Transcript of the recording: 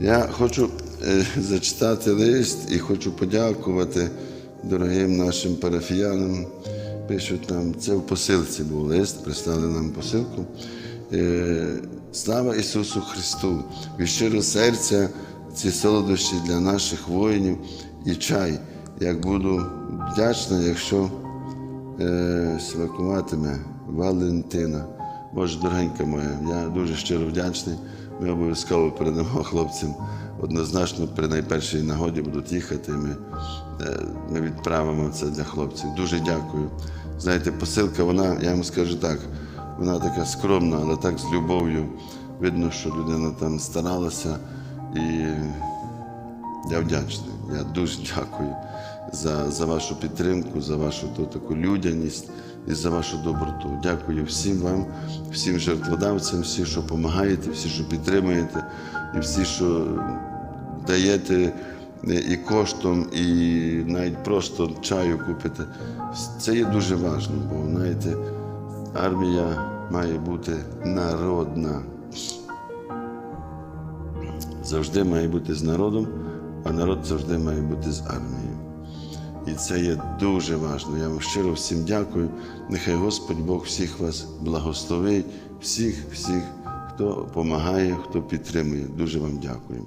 Я хочу е, зачитати лист і хочу подякувати дорогим нашим парафіянам. Пишуть нам, це в посилці був лист, прислали нам посилку. Е, Слава Ісусу Христу! Від щирого серця ці солодощі для наших воїнів і чай. Як буду вдячна, якщо е, смакуватиме Валентина. Боже, дорогенька моя, я дуже щиро вдячний. Ми обов'язково передамо хлопцям. Однозначно при найпершій нагоді будуть їхати. Ми, е, ми відправимо це для хлопців. Дуже дякую. Знаєте, посилка, вона, я вам скажу так, вона така скромна, але так з любов'ю. Видно, що людина там старалася. І я вдячний. Я дуже дякую за, за вашу підтримку, за вашу ту, таку людяність і за вашу доброту. Дякую всім вам, всім жертводавцям, всі, що допомагаєте, всі, що підтримуєте, і всі, що даєте і коштом, і навіть просто чаю купите. Це є дуже важливо, бо знаєте, армія має бути народна завжди має бути з народом, а народ завжди має бути з армією. І це є дуже важливо. Я вам щиро всім дякую. Нехай Господь Бог всіх вас благословить, всіх, всіх, хто допомагає, хто підтримує. Дуже вам дякую.